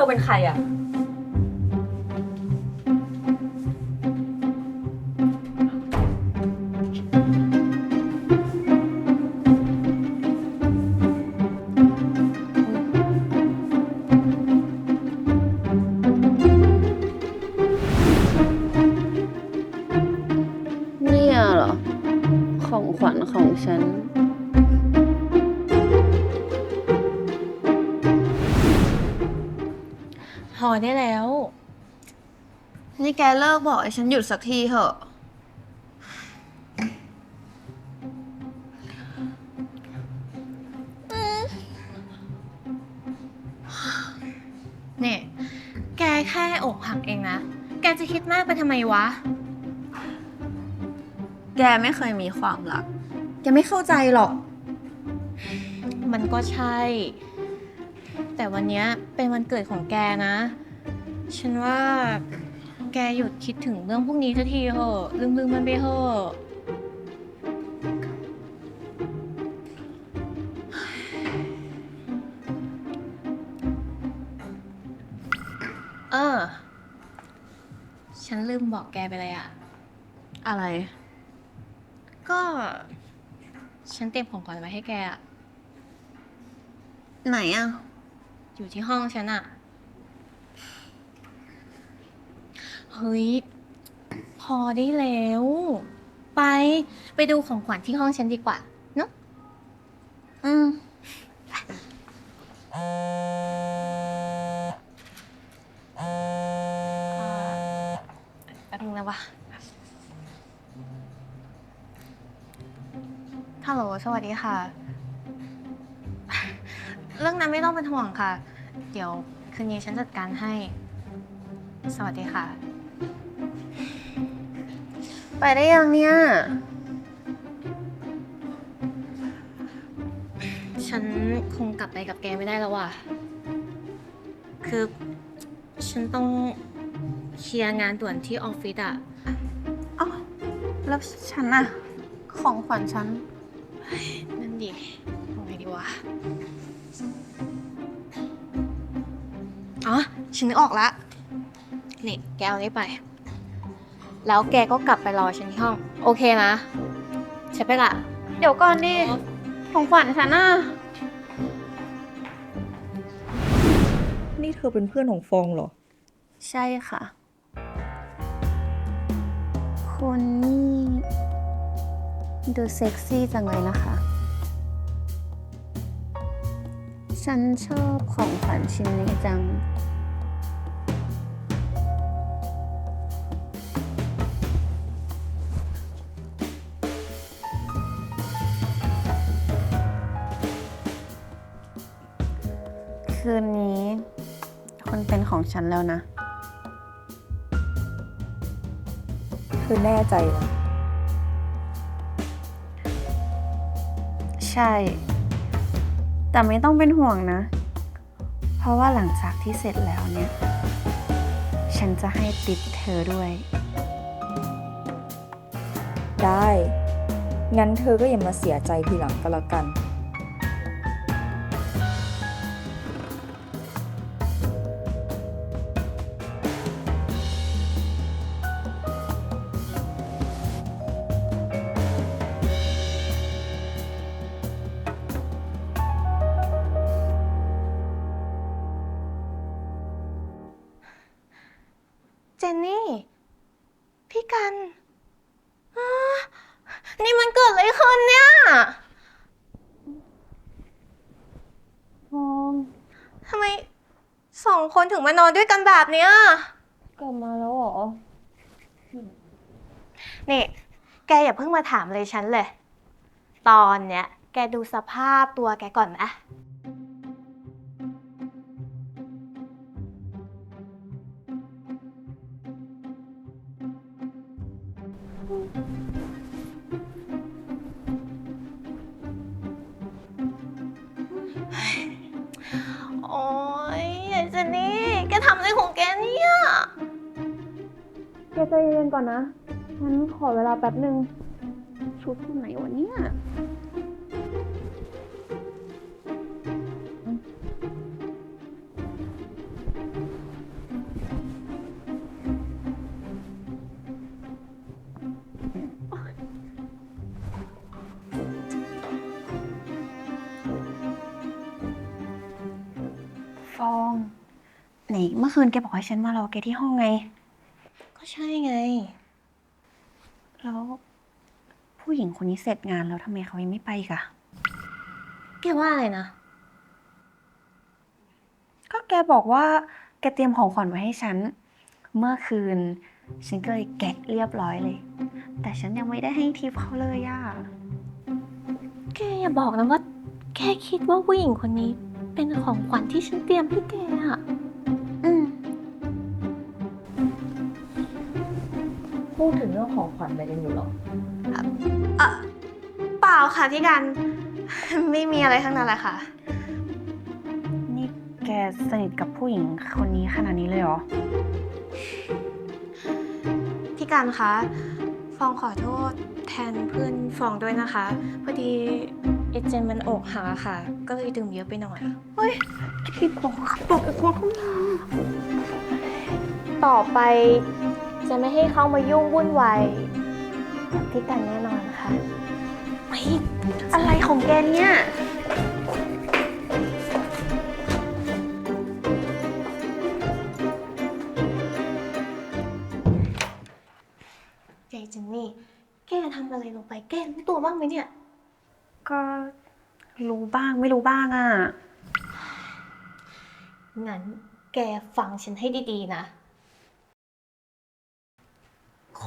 อเป็นใครอะ นี่แกเลิกบอกให้ฉันหยุดสักทีเถอะ เนี่ย แกแค่อกหักเองนะ แกจะคิดมากไปทำไมวะ แกไม่เคยมีความรัก แกไม่เข้าใจหรอก มันก็ใช่ แต่วันเนี้ยเป็นวันเกิดของแกนะ ฉันว่า แกหยุดคิดถึงเรื่องพวกนี้สักทีเถอะลืมลืมๆมันไปเถอะเออ ฉันลืมบอกแกไปเลยอะอะไร ก็ ฉันเตรียมของขวัญไว้ให้แกอะไหนอะอยู่ที่ห้องฉันอะ เฮ้ย พอได้แล้ว ไปไปดูของขวัญที่ห้องฉันดีกว่า เนอะอืม แป๊บนึงนะวะฮัลโหล สวัสดีค่ะ เรื่องนั้นไม่ต้องเป็นห่วงค่ะ เดี๋ยวคืนนี้ฉันจัดการให้ สวัสดีค่ะ ไปได้ยังเนี่ย ฉันคงกลับไปกับแกไม่ได้แล้วว่ะ คือ ฉันต้องเคลียร์งานด่วนที่ออฟฟิศอะอ้าวแล้วฉันอะของขวัญฉัน นั่นดิทำไงดีวะ อ๋อ ฉันนึกออกละ นี่ แกเอานี้ไป แล้วแกก็กลับไปรอฉันที่ห้อง โอเคนะใช่ไปละเดี๋ยวก่อนดิของขวัญฉันอะนี่เธอเป็นเพื่อนของฟองเหรอ ใช่ค่ะคุณนี่ดูเซ็กซี่จังเลยนะคะ ฉันชอบของขวัญชิ้นนี้จัง คุณเป็นของฉันแล้วนะ คือแน่ใจนะใช่ แต่ไม่ต้องเป็นห่วงนะ เพราะว่าหลังจากที่เสร็จแล้วเนี่ย ฉันจะให้ติปเธอด้วย ได้ งั้นเธอก็อย่ามาเสียใจทีหลังก็แล้วกัน เจนนี่ พี่กันอ้านี่มันเกิดอะไรขึ้นเนี่ยฟองทำไมสองคนถึงมานอนด้วยกันแบบเนี้ย กลับมาแล้วเหรอ นี่ แกอย่าเพิ่งมาถามเลยฉันเลย ตอนเนี้ย แกดูสภาพตัวแกก่อนนะ กใจเย็นก่อนนะ ฉันขอเวลาแป๊บหนึ่งชุดที่ไหนวะเนี่ย ฟอง ไหนเมื่อคืนแกบอกให้ฉันมารอแกที่ห้องไง ก็ใช่ไง แล้ว ผู้หญิงคนนี้เสร็จงานแล้วทำไมเขายังไม่ไปอีกอะแกว่าอะไรนะ ก็แกบอกว่า แกเตรียมของขวัญไว้ให้ฉัน เมื่อคืน ฉันก็เลยแกะเรียบร้อยเลย แต่ฉันยังไม่ได้ให้ทิปเขาเลยอะแกอย่าบอกนะว่า แกคิดว่าผู้หญิงคนนี้ เป็นของขวัญที่ฉันเตรียมให้แกอะ พูดถึงเรื่องของขวัญอะไรกันอยู่หรออะเปล่าค่ะพี่กัน ไม่มีอะไรทั้งนั้นแหละค่ะ นี่แกสนิทกับผู้หญิงคนนี้ขนาดนี้เลยเหรอ พี่กันคะฟองขอโทษแทนเพื่อนฟองด้วยนะคะ พอดีเอเจนมันอกหักอะค่ะ ก็เลยดื่มเยอะไปหน่อยที่บอกบอกอีกคนต่อไป จะไม่ให้เขามายุ่งวุ่นวายกับพี่กันแน่นอนค่ะอะไรของแกเนี่ย เจเจนนี่ แกทำอะไรลงไป แกรู้ตัวบ้างไหมเนี่ย ก็รู้บ้างไม่รู้บ้างอะงั้นแกฟังฉันให้ดี ๆ นะ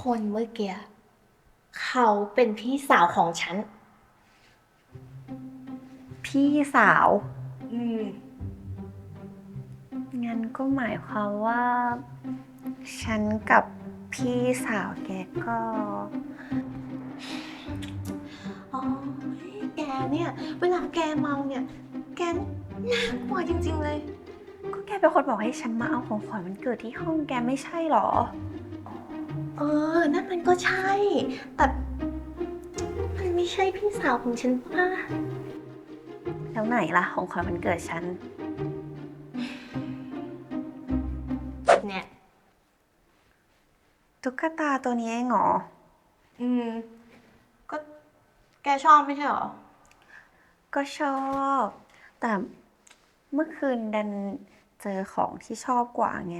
คนเมื่อกี้เขาเป็นพี่สาวของฉัน พี่สาว อืม งั้นก็หมายความว่า ฉันกับพี่สาวแกก็อ๋อแกเนี่ย เวลาแกเมาเนี่ย แกนี่น่ากลัวจริง ๆ เลย ก็แกเป็นคนบอกให้ฉันมาเอาของขวัญวันเกิดที่ห้องแกไม่ใช่หรอ เออ นั่นมันก็ใช่ แต่มันไม่ใช่พี่สาวของฉันป่ะ แล้วไหนล่ะของขวัญวันเกิดฉัน เนี่ยตุ๊กตาตัวนี้เองเหรอ อืม ก็แกชอบไม่ใช่เหรอ ก็ชอบ แต่เมื่อคืนดันเจอของที่ชอบกว่าไง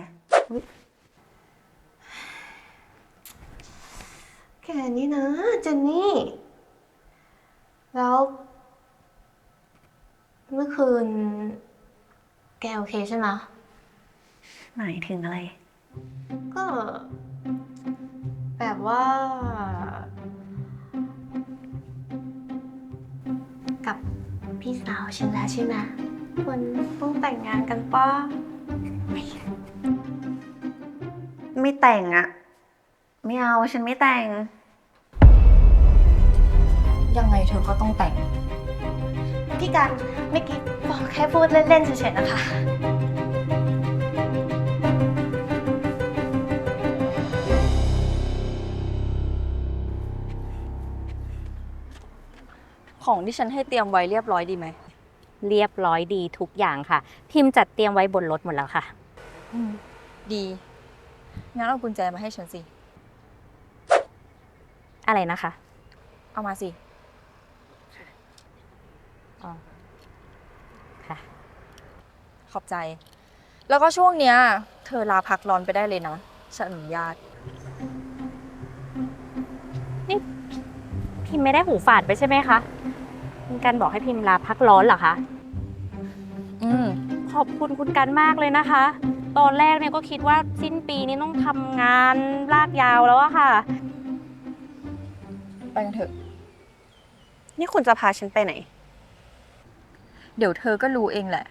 แกนี่นะเจนนี่ แล้ว เมื่อคืน แกโอเคใช่ไหมหมายถึงอะไร ก็ แบบว่า กับพี่สาวฉันแล้วใช่ไหมควรต้องแต่งงานกันป้าไม่แต่งอะ ไม่เอาฉันไม่แต่ง ยังไงเธอก็ต้องแต่ง พี่กันเมื่อกี้บอกแค่พูดเล่นๆเฉยๆนะคะ ของที่ฉันให้เตรียมไว้เรียบร้อยดีไหม เรียบร้อยดีทุกอย่างค่ะ พิมพ์จัดเตรียมไว้บนรถหมดแล้วค่ะ ดี งั้นเอากุญแจมาให้ฉันสิ อะไรนะคะ เอามาสิอ๋อค่ะ ขอบใจ แล้วก็ช่วงเนี้ย เธอลาพักร้อนไปได้เลยนะฉันอนุญาตพิมพ์ไม่ได้หูฝาดไปใช่ไหมคะคุณกันบอกให้พิมพ์ลาพักร้อนเหรอคะ อืม ขอบคุณคุณกันมากเลยนะคะ ตอนแรกเนี่ยก็คิดว่าสิ้นปีนี้ต้องทำงานลากยาวแล้วอะค่ะ ไปกันเถอะ นี่คุณจะพาฉันไปไหน เดี๋ยวเธอก็รู้เองแหละ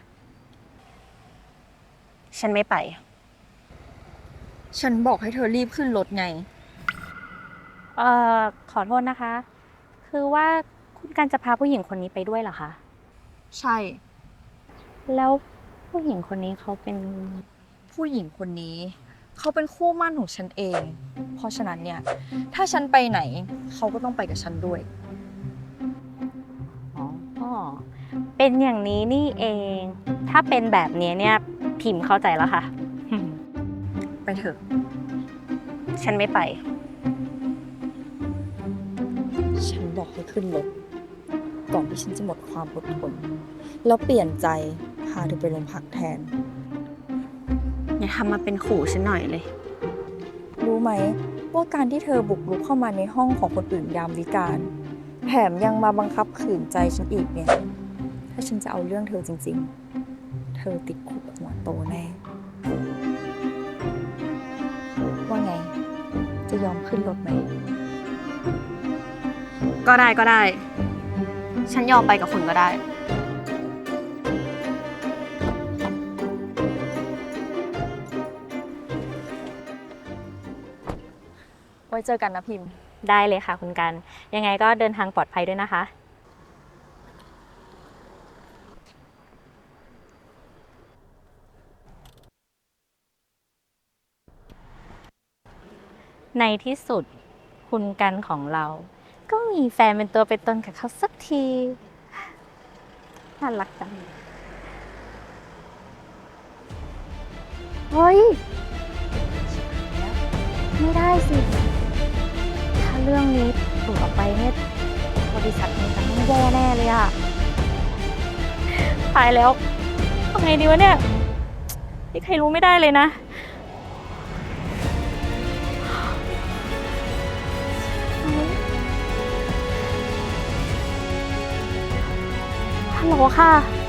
ฉันไม่ไป ฉันบอกให้เธอรีบขึ้นรถไง เอ่อ ขอโทษนะคะ คือว่าคุณกันจะพาผู้หญิงคนนี้ไปด้วยเหรอคะ ใช่ แล้วผู้หญิงคนนี้เขาเป็น ผู้หญิงคนนี้ เขาเป็นคู่หมั่นของฉันเอง เพราะฉะนั้นเนี่ย ถ้าฉันไปไหน เขาก็ต้องไปกับฉันด้วย อ๋อ เป็นอย่างนี้นี่เอง ถ้าเป็นแบบนี้เนี่ยพิมพ์เข้าใจแล้วค่ะ ไปเถอะ ฉันไม่ไป ฉันบอกให้ขึ้นรถก่อนที่ฉันจะหมดความอดทนแล้วเปลี่ยนใจพาเธอไปโรงพักแทน อย่าทำมาเป็นขู่ฉันหน่อยเลย รู้ไหมว่าการที่เธอบุกรุกเข้ามาในห้องของคนอื่นยามวิการ แถมยังมาบังคับขืนใจฉันอีกเนี่ย ถ้าฉันจะเอาเรื่องเธอจริง ๆ เธอติดคุกหัวโตแน่ว่าไง จะยอมขึ้นรถไหม ก็ได้ก็ได้ ฉันยอมไปกับคุณก็ได้ ไว้เจอกันนะพิมพ์ ได้เลยค่ะคุณกัน ยังไงก็เดินทางปลอดภัยด้วยนะคะ ในที่สุดคุณกันของเรา ก็มีแฟนเป็นตัวเป็นตนกับเขาสักทีน่ารักจังเฮ้ย ไม่ได้สิถ้า เรื่องนี้หลุดออกไปเนี่ยบริษัทนี้จะต้องแย่แน่เลยอะตายแล้วทำไงดีวะเนี่ยนี่ใครรู้ไม่ได้เลยนะ ฮัลโหลค่ะ